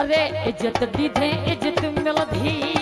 અરે ઇજ્જત દીધે ઇજ્જત મિલધી.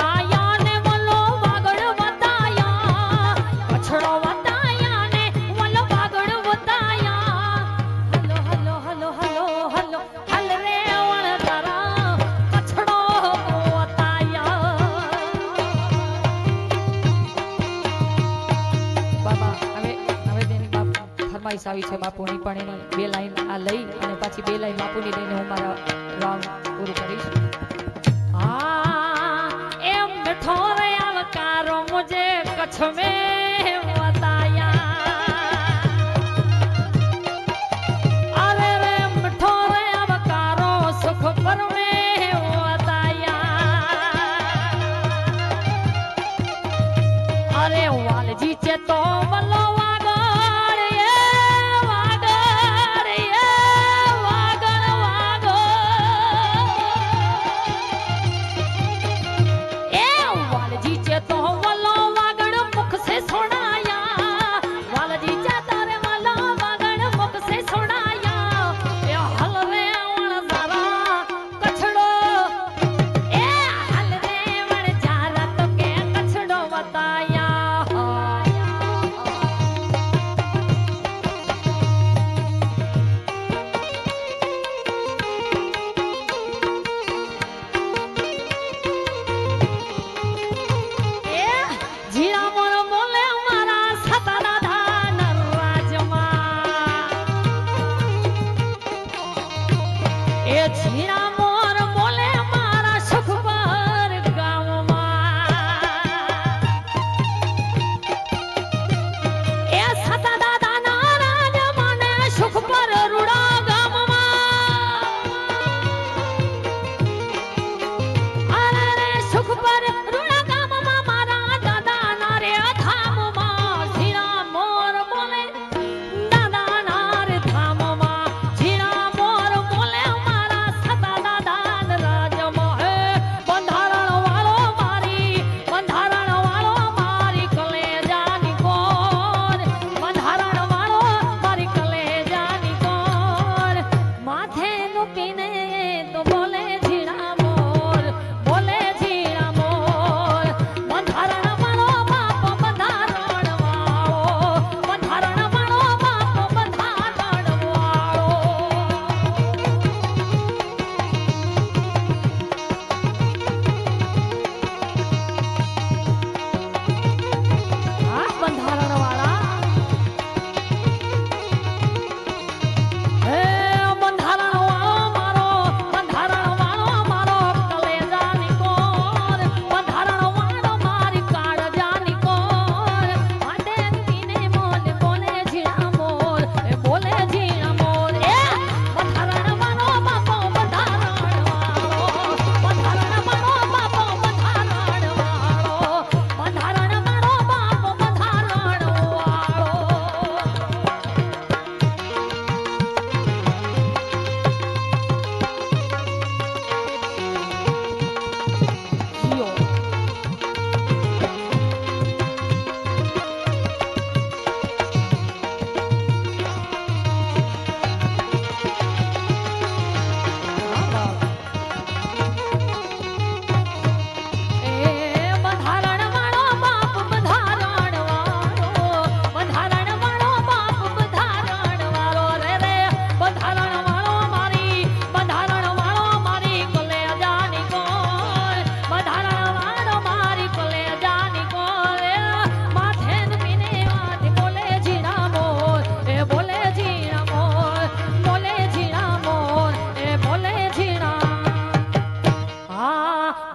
ફરમાઈશ આવી છે બાપુની પણ એને બે લાઈન આ લઈ અને પાછી બે લાઈન બાપુની લઈને હું મારા રામ પૂરું કરીશ. હા, એમ બેઠો રે આવકારો મુજે કચ્છ મેં. माताय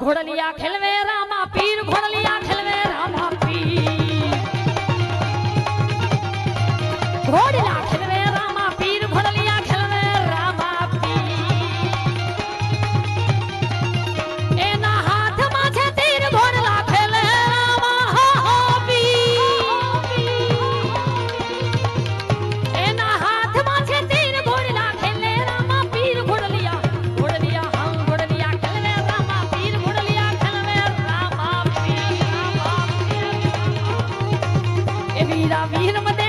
ઘોડલિયા ખેલવે રામ bien, no maté.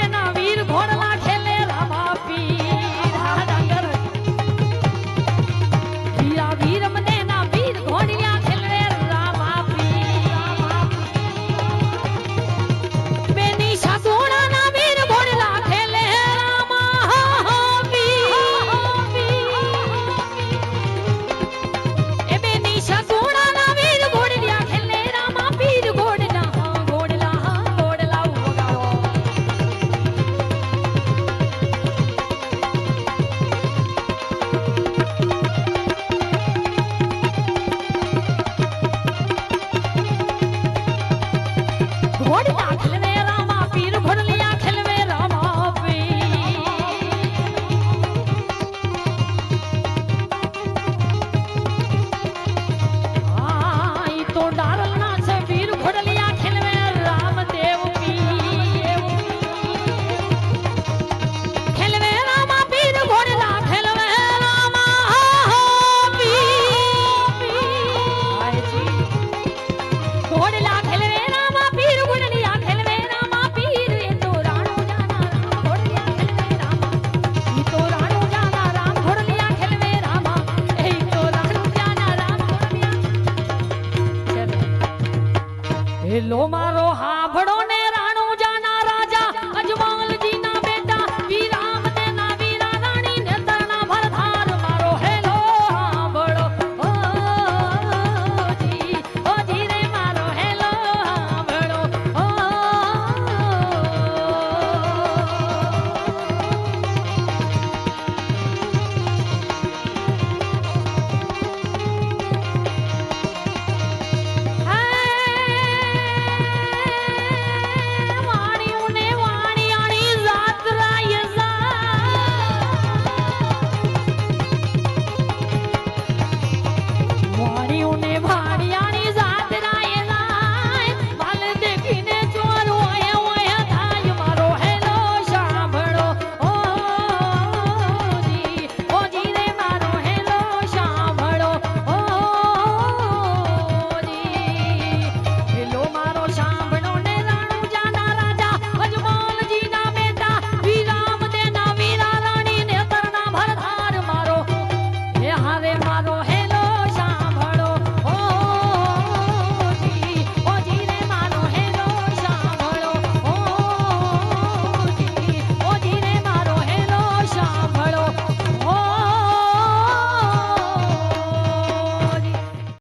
大开。